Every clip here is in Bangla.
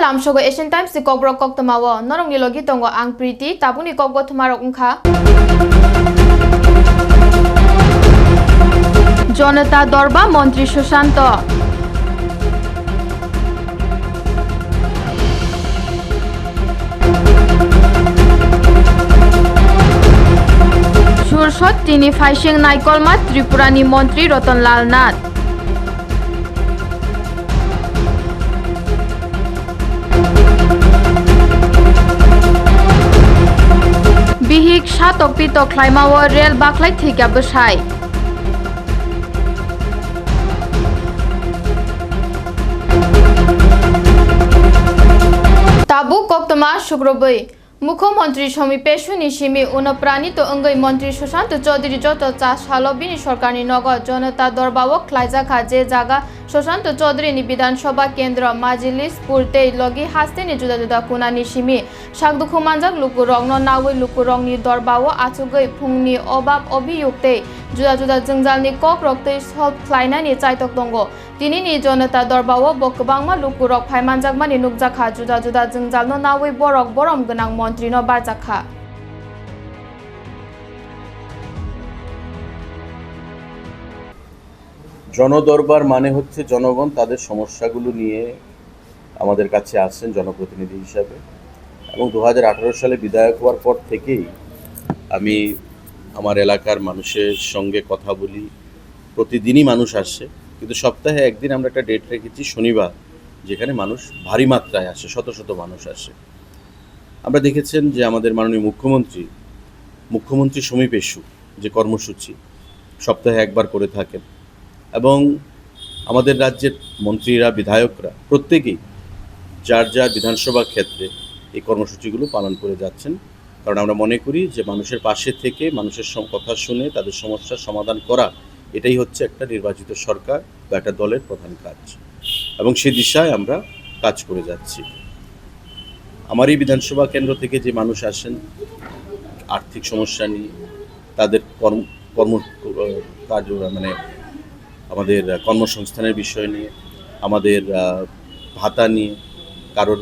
lamsogo Asian Times si kokbro kok tamawo norong nilogi tongo ang priti tabuni kokgo tumarok ungkha জনতা দরবা মন্ত্রী সুশান্ত সুরসত তিনি ফাইসিং নাইকলমা ত্রিপুরানি মন্ত্রী রতনলাল নাথ সাতক পিতক খ্লাইমাও রেল বাকলাই থেকে বসাই তাবু কক্তমা শুক্রবৈ মুখ্যমন্ত্রী সমীপে সুনিসীমে অনুপ্রাণিত অঙ্গই মন্ত্রী সুশান্ত চৌধুরী যত চা সালবিনী সরকারি নগর জনতা দরবাবক খ্লাইজাখা যে জাগা সুশান্ত চৌধুরী বিধানসভা কেন্দ্র মাজিলিস পুরতে লগি হাস্তেনি জুদা জুদা কুনা নিসিমি সাগদু খুমানজাক লুকু রংন নাওই লুকু রংনি দরবাও আচুগই ফুংনি অভাব অভিযুক্তে জুদা জুদা জঞ্জালনি কক রক্তে সব খ্লাইনানি চাইতক দঙ্গ। তিনি নি নিজনতা দরবাও বকবাংমা লুকু রক ফাইমান জাগমানি নুক জাখা জুদা জুদা জিং জালনো নাওই বরক বরম গনাং মন্ত্রী নবার জাখা জনদরবার মানে হচ্ছে জনগণ তাদের সমস্যাগুলো নিয়ে আমাদের কাছে আসেন জনপ্রতিনিধি হিসাবে। এবং দু হাজার আঠারো সালে বিধায়ক হওয়ার পর থেকেই আমি আমার এলাকার মানুষের সঙ্গে কথা বলি। প্রতিদিনই মানুষ আসে। কিন্তু সপ্তাহে একদিন আমরা একটা ডেট রেখেছি, শনিবার, যেখানে মানুষ ভারী মাত্রায় আসে, শত শত মানুষ আসে। আমরা দেখেছেন যে আমাদের মাননীয় মুখ্যমন্ত্রী মুখ্যমন্ত্রী সমীপেশু যে কর্মসূচি, সপ্তাহে একবার করে থাকেন। এবং আমাদের রাজ্যের মন্ত্রীরা, বিধায়করা, প্রত্যেকেই যার যার বিধানসভা ক্ষেত্রে এই কর্মসূচিগুলো পালন করে যাচ্ছেন। কারণ আমরা মনে করি যে মানুষের পাশে থেকে মানুষের কথা শুনে তাদের সমস্যার সমাধান করা এটাই হচ্ছে একটা নির্বাচিত সরকার বা একটা দলের প্রধান কাজ। এবং সে দিশায় আমরা কাজ করে যাচ্ছি। আমার এই বিধানসভা কেন্দ্র থেকে যে মানুষ আসেন, আর্থিক সমস্যা নিয়ে, তাদের কর্ম কর্ম, কাজ মানে আমাদের কর্মসংস্থানের বিষয় নিয়ে, আমাদের ভাতা নিয়ে, কারোর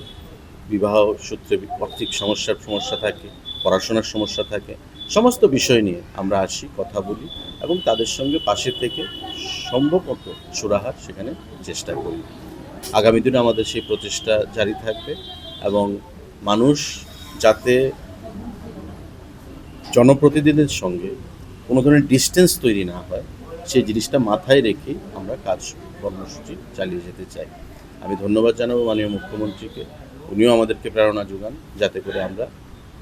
বিবাহ সূত্রে আর্থিক সমস্যার সমস্যা থাকে, পড়াশোনার সমস্যা থাকে সমস্ত বিষয় নিয়ে আমরা আসি, কথা বলি এবং তাদের সঙ্গে পাশে থেকে সম্ভবত সুরাহার সেখানে চেষ্টা করি। আগামী দিনে আমাদের সেই প্রচেষ্টা জারি থাকবে এবং মানুষ যাতে জনপ্রতিনিধিদের সঙ্গে কোনো ধরনের ডিস্টেন্স তৈরি না হয়, সেই জিনিসটা মাথায় রেখে আমরা কাজ, কর্মসূচি চালিয়ে যেতে চাই। আমি ধন্যবাদ জানাব মাননীয় মুখ্যমন্ত্রীকে। উনিও আমাদেরকে প্রেরণা যোগান, যাতে করে আমরা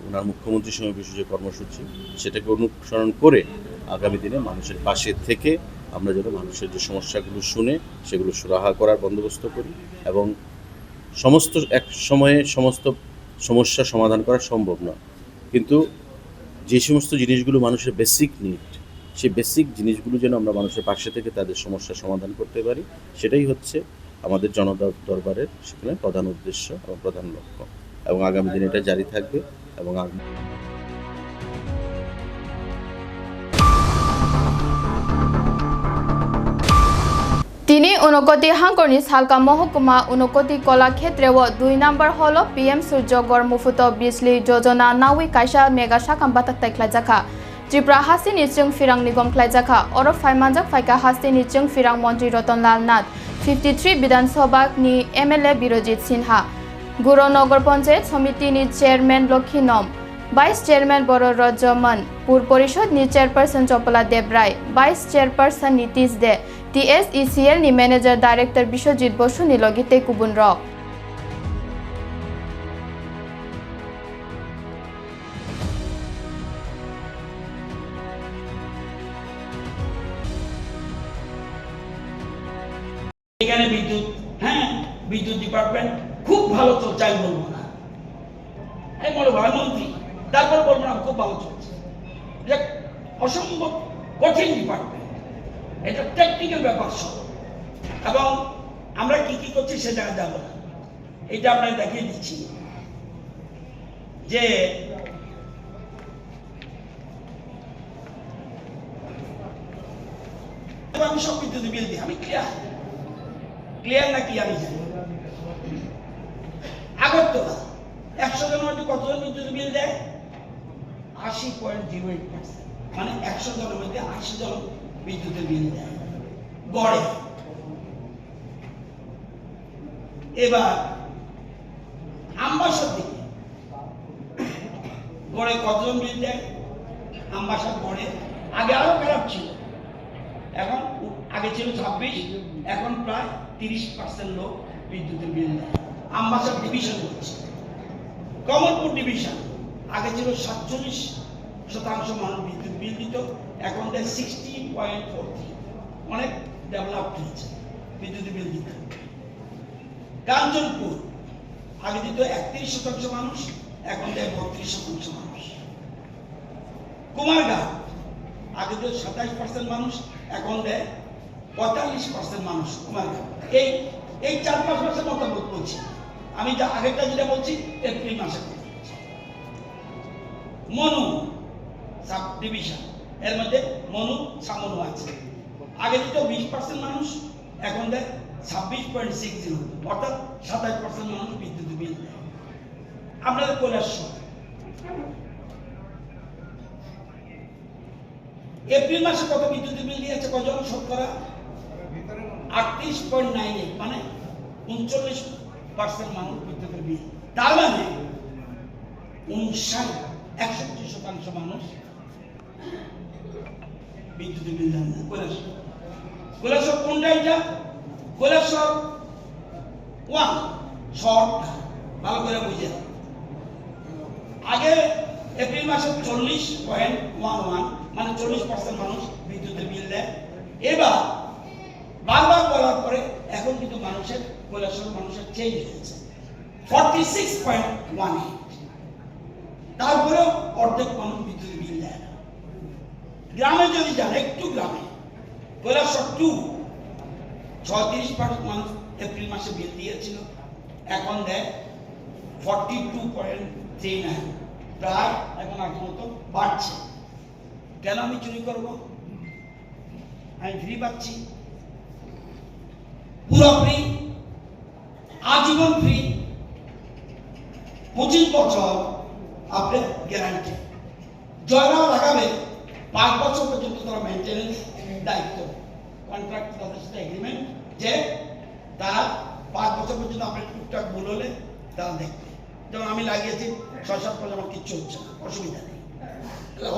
ওনার মুখ্যমন্ত্রী সমাবেশ যে কর্মসূচি, সেটাকে অনুসরণ করে আগামী দিনে মানুষের পাশে থেকে আমরা যেন মানুষের যে সমস্যাগুলো শুনে সেগুলো সুরাহা করার বন্দোবস্ত করি এবং সমস্ত, এক সময়ে সমস্ত সমস্যা সমাধান করা সম্ভব নয়। কিন্তু যে সমস্ত জিনিসগুলো মানুষের বেসিক নিড সেই বেসিক জিনিসগুলো যেন আমরা মানুষের পাশে থেকে তাদের সমস্যার সমাধান করতে পারি, সেটাই হচ্ছে আমাদের জনতা দরবারের সেখানে প্রধান উদ্দেশ্য এবং প্রধান লক্ষ্য। এবং আগামী দিনে এটা জারি থাকবে। এবং আগামী তিনি উনকতি হাঙ্করনি সালকা মহকুমা উনকতি কলাক্ষেত্রে ও দুই নম্বর হল পিএম সূর্যগর মুফুত বিজলি যোজনা নাউই কাইসা মেগা সাকাম বাতাক তাইখ্লাইজাখা ত্রিপুরা হাস্তিনি চিং ফিরাং নিগম খ্লাইজাখা অর ফাইমানজাক ফাইকা হাস্তিনি চিং ফিরাং মন্ত্রী রতনলাল নাথ। ফিফটি থ্রি বিধানসভা নি এমএলএ বিরজিৎ সিনহা। গুরনগর পঞ্চায়েত সমিতিনি চেয়ারম্যান লক্ষ্মীনম ভাইস চেয়ারম্যান বড় রজমন, পুর পরিষদ নি chairperson Chapala Debroy vice chairperson Nitish De, TSECL নি ম্যানেজার ডাইরেক্টর বিশ্বজিৎ বসু নি লগিতে কুবুন রক এখানে বিদ্যুৎ হ্যাঁ বিদ্যুৎ ডিপার্টমেন্ট খুব ভালো আমি বলব না। আমি বলব ভাই মন্ত্রী তারপর বলব না, খুব ভালো চলছে। অসম্ভব কঠিন ডিপার্টমেন্ট এটা টেকনিক্যাল ব্যাপার সব। এবং আমরা কি কি করছি সেটা যাব না। এটা আমরা দেখিয়ে দিচ্ছি। যে আমি সব বিদ্যুৎ বিল দিই, আমি ক্লিয়ার ক্লিয়ার নাকি আমি জানি আগরতলা একশো জনের মধ্যে কতজন বিদ্যুৎ বিল দেয় আশি পয়েন্ট জিরো এইট পার্সেন্ট মানে একশো জনের মধ্যে আশি জন বিদ্যুতের বিল দেয় গড়ে। এবার, আমবাসার দিকে। গড়ে কতজন বিল দেয় আমবাসার গড়ে আগে আরও খারাপ ছিল। এখন আগে ছিল ছাব্বিশ, এখন প্রায় তিরিশ পার্সেন্ট লোক বিদ্যুতের বিল দেয় আমবাসার ডিভিশন হচ্ছে কমলপুর ডিভিশন আগে ছিল সাতচল্লিশ শতাংশ মানুষ বিদ্যুৎ বিল দিত এখন দেয় সিক্সটি পয়েন্ট ফোর থ্রি অনেক ডেভেলপ হয়েছে বিদ্যুৎ বিল দিতে। কাঞ্চনপুর আগে দিত একত্রিশ শতাংশ মানুষ, এখন দেয় বত্রিশ শতাংশ মানুষ। কুমারঘাট আগে তো সাতাইশ পার্সেন্ট মানুষ, এখন দেয় পঁয়তাল্লিশ পার্সেন্ট মানুষ কুমারঘাট এই এই চার পাঁচ মাসের মতামত বলছি। আমি যা আগেরটা যেটা বলছি, এপ্রিল মাসে মনু সাব ডিভিশন এর মধ্যে মনু সামনু আছে। আগে দিত বিশ পার্সেন্ট মানুষ, এখন দেয় ছাব্বিশ পয়েন্ট সিক্স জিরো, অর্থাৎ সাতাশ পার্সেন্ট মানুষ বিদ্যুৎ বিল আপনাদের কৈলাসর এপ্রিল মাসে কত বিদ্যুৎ বিল দিয়েছে কজন শতকরা? আটত্রিশ পয়েন্ট নাইন এইট মানে উনচল্লিশ পার্সেন্ট মানুষ বিদ্যুতের বিল তার মানে উনষাট, একষট্টি শতাংশ মানুষ বিদ্যুতের বিল দেন না। কৈলাসর কৈলাসর কোনটা এটা? Kailashahar one, short. ভালো করে বুঝে। আগে এপ্রিল মাসে চল্লিশ পয়েন্ট ওয়ান ওয়ান মানে চল্লিশ পার্সেন্ট মানুষ বিদ্যুতের বিল দেয়। এবার বারবার বলার পরে এখন কিন্তু মানুষের কৈলাসর মানুষের চেঞ্জ হয়েছে। Forty six point one eight তারপরেও অর্ধেক মানুষ বিদ্যুৎ বিল দেয় না। গ্রামে যদি যান, একটু গ্রামে। কৈলাসর টু ছত্রিশ পার্সেন্ট মানুষ এপ্রিল মাসে বিল দিয়েছিল। এখন দেয় forty two point three nine প্রায় এখন আগের মতো বাড়ছে। কেন আমি চুরি করব? আমি ফ্রি পাচ্ছি। পুরো আজীবন ফ্রি পঁচিশ বছর আপনার গ্যারান্টি জয়রাও লাগাবে পাঁচ বছর পর্যন্ত তারা মেনটেন্স দায়িত্ব। কন্ট্রাক্ট এগ্রিমেন্ট যে তার পাঁচ বছর পর্যন্ত আপনার টুকটাক ভুল হলে তারা দেখবে যেমন আমি লাগিয়েছি, ছয় সাত বছর আমার কিচ্ছু হচ্ছে না, অসুবিধা নেই।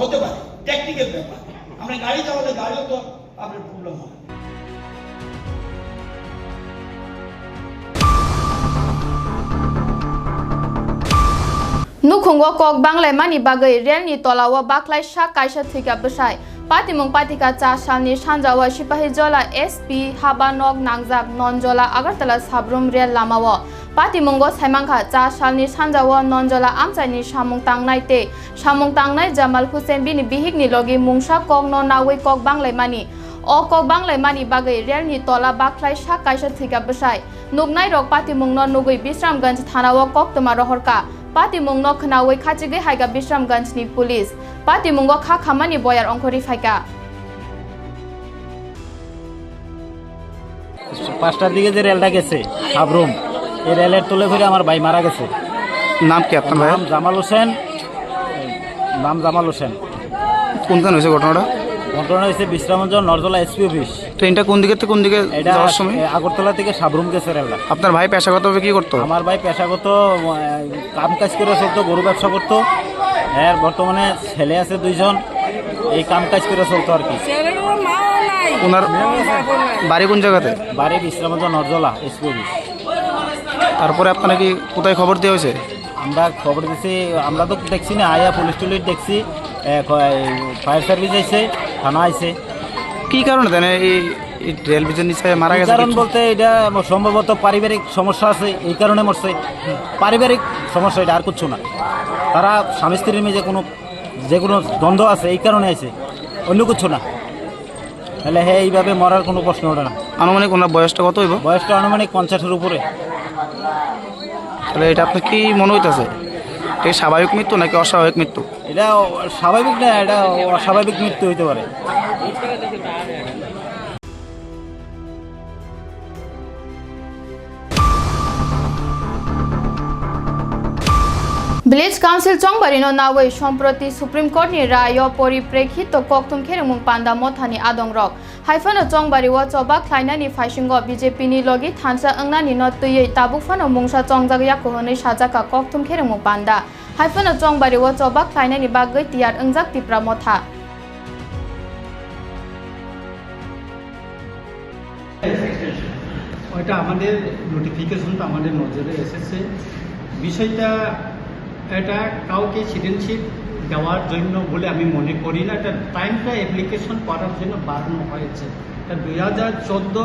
হতে পারে টেকনিক্যাল ব্যাপার। আমরা গাড়ি চালালে গাড়িও তো আপনার প্রবলেম হয়। Nukhungwa kok banglai mani bagai relni tolawa baklai sha kaisa thika bsai patimung patika cha salni sanjawa sipahi jola sp habanok nangjak nonjola agartala sabrum rel lamawo patimungo saimangkha cha salni sanjawa nonjola amchaini samung tangnai te samung tangnai jamal hussein bini bihikni logi mungsa kok no nawi kok banglai mani o kok banglai mani bagai relni tola baklai sha kaisa thika bsai nugnai rok patimungno nugui bisramganj thanao kok toma rohorka পাতিমুংনো খনাওই খাচিগে হাইগা বিশ্রামগঞ্জনি পুলিশ পাতিমুঙ্গ খা খামানি বয়ার অঙ্করি ফাইকা পাঁচটার দিকে যে রেলটা গেছে সাবরুম এই রেলের তুলে ফিরে আমার ভাই মারা গেছে। নাম কি আপনার নাম জামাল হোসেন নাম জামাল হোসেন। কোনখানে হয়েছে ঘটনাটা? ঘটনা হয়েছে বিশ্রামঞ্জন নরজলা এসপি অফিস। ট্রেনটা কোন দিকে থেকে কোন দিকে এটা যাওয়ার সময়? আগরতলা থেকে সাবরুম গেছে রেলটা আপনার ভাই পেশাগতভাবে কি করতো? আমার ভাই পেশাগত কাম কাজ করে চলতো গরু ব্যবসা করতো। এর বর্তমানে ছেলে আছে দুইজন এই কাম কাজ করে চলতো আর কি। ওনার বাড়ি কোন জায়গাতে? বাড়ি বিশ্রামঞ্জন নরজলা অফিস তারপরে আপনারা কি কোথায় খবর দেওয়া হয়েছে? আমরা খবর দিছি আমরা তো দেখছি না আয়া পুলিশ টুলিশ দেখছি ফায়ার সার্ভিস আইছে থানা আইছে। কি কারণে দেন? এই রেল নিচে মারা গেছে কারণ বলতে এটা সম্ভবত পারিবারিক সমস্যা আছে এই কারণে মরছে। পারিবারিক সমস্যা এটা আর কিছু না। তারা স্বামী স্ত্রীর মেয়ে যে কোনো যে কোনো দ্বন্দ্ব আছে এই কারণে আছে। অন্য কিছু না। তাহলে হ্যাঁ এইভাবে মরার কোনো প্রশ্ন ওঠে না। আনুমানিক ওনার বয়সটা কত হইব? বয়সটা আনুমানিক পঞ্চাশের উপরে। তাহলে এটা আপনার কি মনে হইতেছে? এটা স্বাভাবিক মৃত্যু নাকি অস্বাভাবিক মৃত্যু? এটা স্বাভাবিক না এটা অস্বাভাবিক মৃত্যু হইতে পারে। ভিলেজ কাউন্সিল চংবারিনো নাওই সম্প্রতি সুপ্রিম কোর্টনি রায় পরিপ্রেক্ষিত কক্তুম খেরেমুং পান্ডা মথানি আদং রক হাইফানো চংবারি ও চবা খ্লাইনানি BJP angna ni no tuyei tabuk fano mungsa chongjag ya kohonei sajaka koktum kheremung panda haifano chongbari o choba খ্লাইনানি bagoi tiar angjak tipra motha ওইটা আমাদের নোটিফিকেশনটা আমাদের নজরে এসেছে বিষয়টা এটা কাউকে সিটিজেনশিপ দেওয়ার জন্য বলে আমি মনে করি না। এটা টাইমটা অ্যাপ্লিকেশন করার জন্য বাড়ানো হয়েছে। এটা দুই হাজার চোদ্দ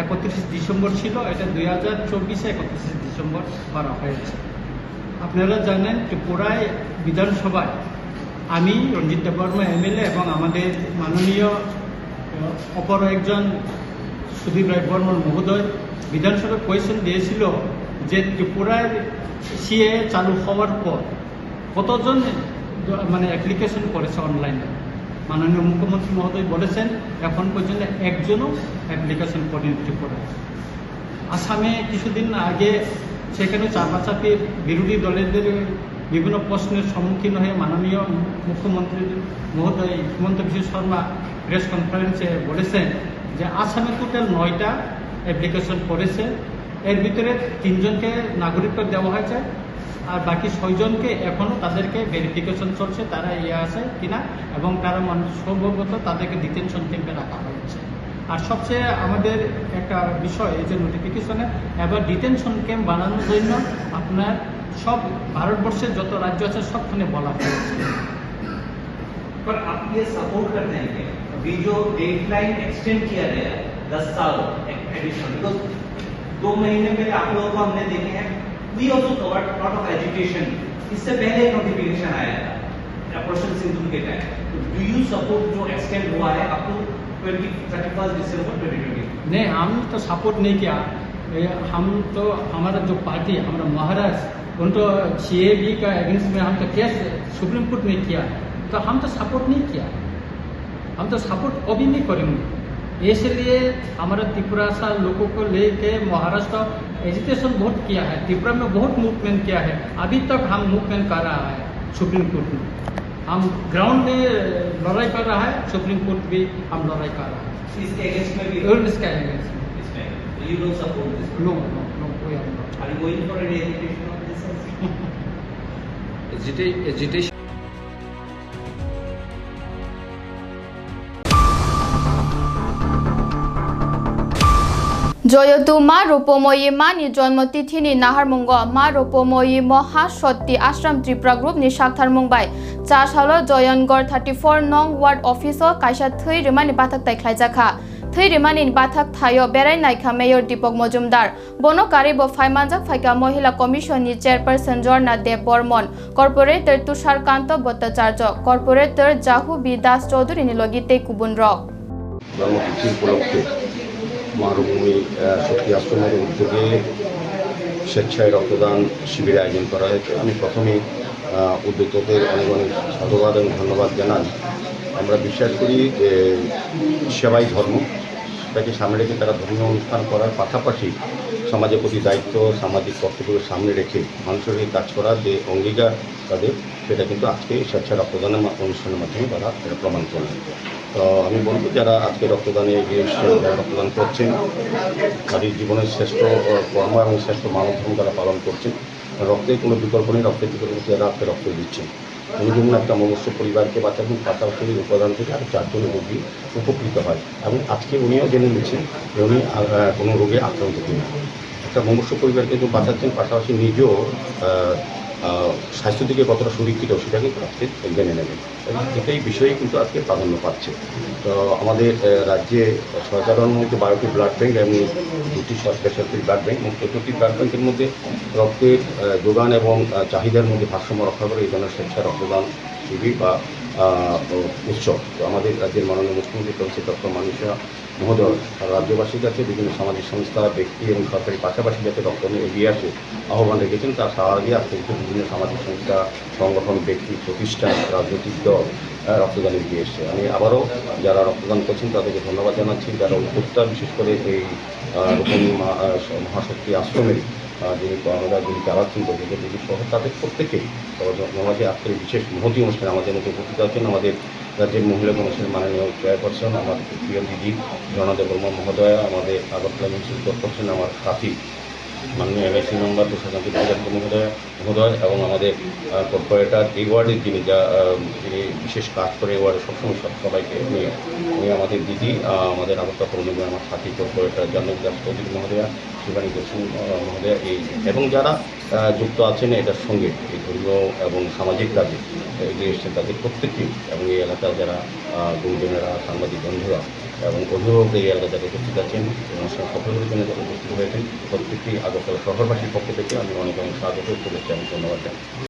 একত্রিশ ডিসেম্বর ছিল, এটা দুই হাজার চব্বিশে একত্রিশে ডিসেম্বর করা হয়েছে। আপনারা জানেন ত্রিপুরায় বিধানসভায় আমি, রঞ্জিত দেববর্মা এমএলএ এবং আমাদের মাননীয় অপর একজন সুধীর রায় বর্মন মহোদয় বিধানসভায় কোয়েশন দিয়েছিল যে ত্রিপুরার সিএ চালু হওয়ার পর কতজন মানে অ্যাপ্লিকেশন করেছে অনলাইনে মাননীয় মুখ্যমন্ত্রী মহোদয় বলেছেন, এখন পর্যন্ত একজনও অ্যাপ্লিকেশন করেনি ত্রিপুরায় আসামে কিছুদিন আগে সেখানে চাপাচাপি বিরোধী দলেদের বিভিন্ন প্রশ্নের সম্মুখীন হয়ে মাননীয় মুখ্যমন্ত্রী মহোদয় হিমন্ত বিশ্ব শর্মা প্রেস কনফারেন্সে বলেছেন যে আসামে টোটাল নয়টা অ্যাপ্লিকেশন করেছে। এর ভিতরে তিনজনকে নাগরিকত্ব দেওয়া হয়েছে আর বাকি ছয়জনকে এখনও তাদেরকে ভেরিফিকেশন চলছে তারা ইয়ে আছে কিনা এবং তারা মানুষ সম্ভবত তাদেরকে ডিটেনশন ক্যাম্পে রাখা হয়েছে আর সবচেয়ে আমাদের একটা বিষয় এই যে নোটিফিকেশনে এবার ডিটেনশন ক্যাম্প বানানোর জন্য আপনার সব ভারতবর্ষের যত রাজ্য আছে সবখানে বলা হয়েছে पर आप ये सपोर्ट करते हैं क्या अभी जो डेडलाइन एक्सटेंड किया गया है दस साल एडिशनल बिकॉज दो महीने पहले आप लोगों को हमने देखे हैं। We also covered lot of education इससे पहले एक नोटिफिकेशन आया था अपोर्शन सिंधु के टाइम तो डू यू सपोर्ट जो एक्सटेंड हुआ है up to twenty thirty first December twenty twenty नहीं, हम तो सपोर्ट नहीं किया। हम तो हमारा जो पार्टी हमारा महाराष्ट्र उन तो सी का अगेंस्ट में हम तो केस सुप्रीम कोर्ट में किया। तो हम तो सपोर्ट नहीं किया। हम तो सपोर्ट कभी नहीं करेंगे। इसलिए हमारे त्रिपुरा सा लोगों को लेके महाराष्ट्र एजुकेशन बहुत किया है। त्रिपुरा में बहुत मूवमेंट किया है। अभी तक हम मूवमेंट कर रहा है सुप्रीम कोर्ट में। हम ग्राउंड में लड़ाई कर रहा है सुप्रीम कोर्ट भी हम लड़ाई कर रहा है। इसके अगेंस्ट में भी? अगेंस्ट में। জয়তু মা, রূপময়ী মানি জন্মতিথিনি নাহারমুঙ্গ মা, রূপময়ী মহাসতী আশ্রম ত্রিপুরা গ্রুপনি সাকথার মুম্বাই। চার সাল জয়নগড় থার্টি ফোর নং ওয়ার্ড অফিসও কাইসা থৈ রিমানি বাথাক তাইখ্লাইজাখা থৈ রিমানি বাথাক থাইও বেড়াই নাইখা মেয়র দীপক মজুমদার। বনকারী ব ফাইমানজাক ফাইকা মহিলা কমিশননি chairperson Jharna Deb Barman. Corporator Tusharkanti Bhattacharjee. Corporator জাহু B Das চৌধুরীনি লগিতে কুবুন রক জন্মতিথি মারুভূমি শক্তি আশ্রমের উদ্যোগে স্বেচ্ছায় রক্তদান শিবির আয়োজন করা হয়েছে। আমি প্রথমে উদ্যোক্তাদের অনেক অনেক সাধুবাদ এবং ধন্যবাদ জানাই। আমরা বিশ্বাস করি যে সেবাই ধর্ম, সেটাকে সামনে রেখে তারা ধর্মীয় অনুষ্ঠান করার পাশাপাশি সমাজের প্রতি দায়িত্ব, সামাজিক কর্তব্যকে সামনে রেখে মানুষের হয়ে কাজ করার যে অঙ্গীকার তাদের, সেটা কিন্তু আজকে স্বেচ্ছা রক্তদানের অনুষ্ঠানের মাধ্যমে তারা এটা প্রমাণ করলেন। তো আমি বলব যারা আজকে রক্তদানে এগিয়ে এসছেন যারা রক্তদান করছেন, তাদের জীবনের শ্রেষ্ঠ কর্ম এবং শ্রেষ্ঠ মানব তারা পালন করছেন। রক্তের কোনো বিকল্প নেই, রক্তের বিকল্প যারা আজকে রক্ত দিচ্ছেন। উনি যেমন একটা মনুষ্য পরিবারকে বাঁচাবেন পাশাপাশি উপাদান থেকে আর চারজন রোগী উপকৃত হয়। এবং আজকে উনিও জেনে নিচ্ছেন যে উনি কোনো রোগে আক্রান্ত কিনা। একটা মনুষ্য পরিবারকে বাঁচাচ্ছেন, পাশাপাশি নিজেও স্বাস্থ্য দিকে কতটা সুরক্ষিত সেটা কিন্তু আজকে জেনে নেবেন। এবং এটাই বিষয়ে কিন্তু আজকে প্রাধান্য পাচ্ছে। তো আমাদের রাজ্যে সাধারণ মধ্যে বারোটি ব্লাড ব্যাঙ্ক এবং দুটি স্পেশালিটি ব্লাড ব্যাঙ্ক এবং চোদ্দটি ব্লাড ব্যাঙ্কের মধ্যে রক্তের যোগান এবং চাহিদার মধ্যে ভারসাম্য রক্ষা করে এই ধরনের স্বেচ্ছা রক্তদান শিবির বা উৎসব। তো আমাদের রাজ্যের মাননীয় মুখ্যমন্ত্রী তহসিল ডক্টর মানুষা মহোদয় রাজ্যবাসীর কাছে বিভিন্ন সামাজিক সংস্থা ব্যক্তি এবং সরকারি পাশাপাশি যাতে রক্তদান এগিয়ে আসে আহ্বান রেখেছেন তার সাহায্য কিন্তু বিভিন্ন সামাজিক সংস্থা সংগঠন ব্যক্তি প্রতিষ্ঠান রাজনৈতিক দল রক্তদান এগিয়ে এসছে। আমি আবারও যারা রক্তদান করছেন তাদেরকে ধন্যবাদ জানাচ্ছি। যারা উদ্যোক্তা বিশেষ করে এই আহ, মহাশক্তি আশ্রমের যিনি আমরা যিনি চালাচ্ছেন বৈদিক দেবী সহ তাদের প্রত্যেকেই আমাদের আজকের বিশেষ মহতি অনুষ্ঠানে আমাদের মধ্যে উপস্থিত আছেন। আমাদের রাজ্যের মহিলা কমিশনের মাননীয় চেয়ারপারসন আমাদের প্রিয় দিদি, জনদেব বর্মা মহোদয়া, আমাদের আগরতলা মিউনিসিপাল কর্পোরেশন আমার সাথী মাননীয় এমএসি মেম্বার পূজারী মহোদয় মহোদয়, এবং আমাদের কর্পোরেটর এই ওয়ার্ডের যিনি যা যিনি বিশেষ কাজ করে এই ওয়ার্ডে সবসময় সব সবাইকে নিয়ে, উনি আমাদের দিদি আমাদের আগরতলা পৌর আমার সাথী কর্পোরেটর জাহ্নবী দাস চৌধুরী মহোদয়া শিবানী গোস্বামী মহোদয়া এই, এবং যারা যুক্ত আছেন এটার সঙ্গে, এই ধর্মীয় এবং সামাজিক কাজে এগিয়ে এসছেন তাদের প্রত্যেকটি এবং এই এলাকার যারা গুরুজনেরা, সাংবাদিক বন্ধুরা, এবং অভিভাবক এই এলাকায় যারা উপস্থিত আছেন অনুষ্ঠান সফলের জন্য যারা উপস্থিত হয়েছেন প্রত্যেকটি আগরতলা শহরবাসীর পক্ষ থেকে আমি অনেক অনেক স্বাগত শুভেচ্ছা এবং ধন্যবাদ জানাই।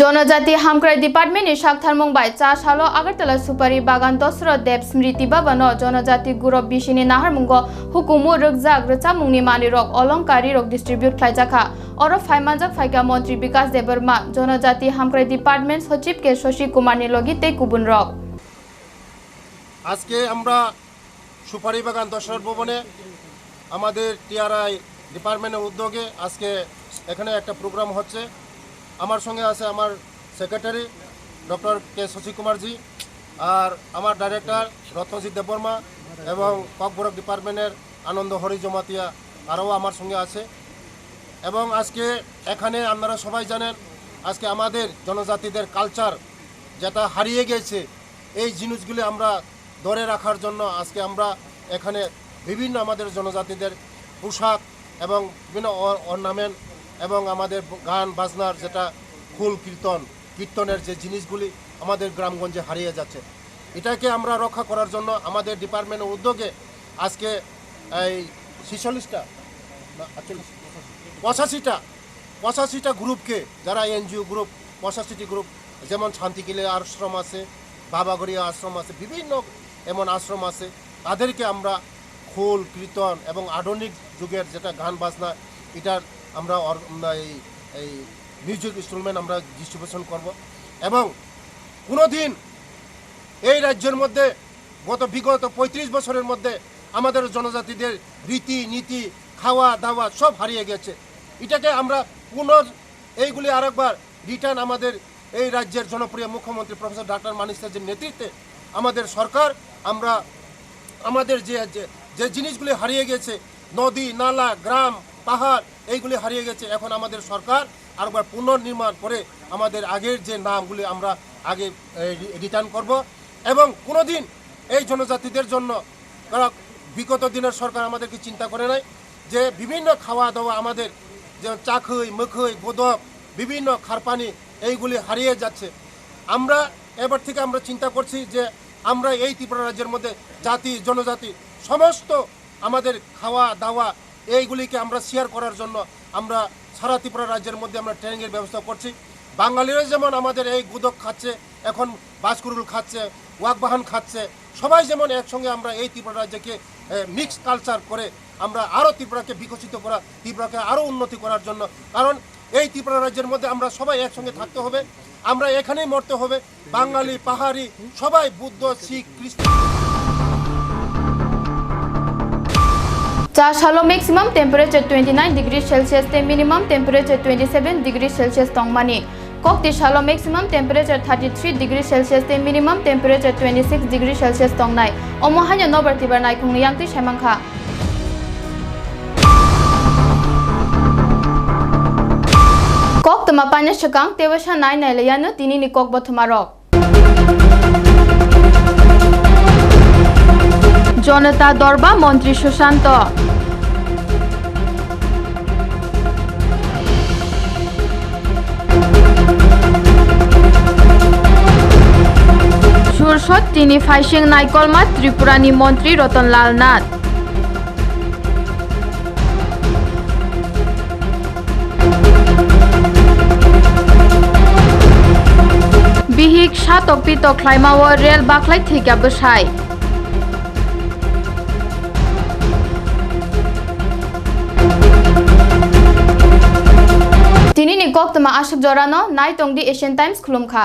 জনজাতি হামক্রাই ডিপার্টমেন্টনি সাকথার মুম্বাই চা সালো আগরতলা সুপারি বাগান দসর দেব স্মৃতি বাবানো জনজাতি গুরব বিশিনি নাহার মুঙ্গ, হুকুমু রুকজাক রচা মুংনি মানি রক অলংকারী রক ডিস্ট্রিবিউট খাইজাখা অর ফাইমানজাক ফাইকা মন্ত্রী বিকাশ দেববর্মা জনজাতি হামক্রাই ডিপার্টমেন্ট সচিব কে শশী কুমার নিলগি তে কুবুন রক আজকে আমরা সুপারি বাগান, দশরথ ভবনে আমাদের টিআরআই ডিপার্টমেন্টের উদ্যোগে আজকে এখানে একটা প্রোগ্রাম হচ্ছে। আমার সঙ্গে আছে আমার secretary doctor K Shashi Kumarji, আর আমার ডাইরেক্টর রত্নজিৎ দেববর্মা এবং ককবরক ডিপার্টমেন্টের আনন্দ হরি জমাতিয়া, আরও আমার সঙ্গে আছে। এবং আজকে এখানে আপনারা সবাই জানেন, আজকে আমাদের জনজাতিদের কালচার যেটা হারিয়ে গেছে, এই জিনিসগুলি আমরা ধরে রাখার জন্য আজকে আমরা এখানে বিভিন্ন আমাদের জনজাতিদের পোশাক এবং বিভিন্ন অর্নামেন্ট এবং আমাদের গান, বাজনার যেটা ফুল কীর্তন, কীর্তনের যে জিনিসগুলি আমাদের গ্রামগঞ্জে হারিয়ে যাচ্ছে। এটাকে আমরা রক্ষা করার জন্য আমাদের ডিপার্টমেন্টের উদ্যোগে আজকে এই ছিচল্লিশটা পঁচাশিটা পঁচাশিটা গ্রুপকে যারা এনজিও গ্রুপ, পঁচাশিটি গ্রুপ, যেমন শান্তিকিলে আশ্রম আছে, বাবাগড়িয়া আশ্রম আছে, বিভিন্ন এমন আশ্রম আছে, তাদেরকে আমরা খোল কীর্তন এবং আধুনিক যুগের যেটা গান, বাজনা, এটার আমরা এই এই মিউজিক ইনস্ট্রুমেন্ট আমরা ডিস্ট্রিবিউশন করব। এবং কোনো দিন এই রাজ্যের মধ্যে গত বিগত পঁয়ত্রিশ বছরের মধ্যে আমাদের জনজাতিদের রীতি, নীতি, খাওয়া, দাওয়া সব হারিয়ে গেছে। এটাকে আমরা পুনর এইগুলি আরেকবার রিটার্ন আমাদের এই রাজ্যের জনপ্রিয় মুখ্যমন্ত্রী প্রফেসর ডাক্তার মানিক নেতৃত্বে আমাদের সরকার, আমরা আমাদের যে- যে জিনিসগুলি হারিয়ে গেছে, নদী, নালা, গ্রাম পাহাড়, এইগুলি হারিয়ে গেছে। এখন আমাদের সরকার আরেকবার পুনর্নির্মাণ করে আমাদের আগের যে নামগুলি আমরা আগে রিটার্ন করব এবং কোনো দিন এই জনজাতিদের জন্য বিগত দিনের সরকার আমাদেরকে চিন্তা করে নাই যে বিভিন্ন খাওয়া দাওয়া আমাদের যেমন চাখই, মুখই গোদক বিভিন্ন খারপানি এইগুলি হারিয়ে যাচ্ছে। আমরা এবার থেকে আমরা চিন্তা করছি যে আমরা এই ত্রিপুরা রাজ্যের মধ্যে জাতি, জনজাতি সমস্ত আমাদের খাওয়া দাওয়া এইগুলিকে আমরা শেয়ার করার জন্য আমরা সারা ত্রিপুরা রাজ্যের মধ্যে আমরা ট্রেনিংয়ের ব্যবস্থা করছি। বাঙালিরা যেমন আমাদের এই গুদক খাচ্ছে, এখন বাসকুরুল খাচ্ছে ওয়াকবাহান খাচ্ছে, সবাই যেমন একসঙ্গে আমরা এই ত্রিপুরা রাজ্যকে মিক্স কালচার করে আমরা আরও ত্রিপুরাকে বিকশিত করা, ত্রিপুরাকে আরও উন্নতি করার জন্য। কারণ এই ত্রিপুরা রাজ্যের মধ্যে আমরা সবাই একসঙ্গে থাকতে হবে, আমরা এখানেই মরতে হবে। বাঙালি, পাহাড়ি, সবাই বুদ্ধ, শিখ খ্রিস্ট চা সালো ম্যাক্সিমাম টেম্পারেচার 29 ডিগ্রি সেলসিয়াস তে মিনিমাম টেম্পারেচার 27 ডিগ্রি সেলসিয়াস তংমানি kokti shalo maximum temperature 33 degree celsius te minimum temperature 26 degree celsius tongnai omo hanya nobar tibar nai khung yang ti shemangkha kok tama panya shakang tewasha nai nai layana tini ni kok জনতা দরবা, মন্ত্রী সুশান্ত। সুরসত তিনি ফাইসিং নাইকলমা, ত্রিপুরানি মন্ত্রী রতনলাল নাথ। বিহিক সাতক পিতক খ্লাইমাও রেল বাখলাই থিকা বসাই। Tama ashuk jorano nai tongdi asian times khulumkha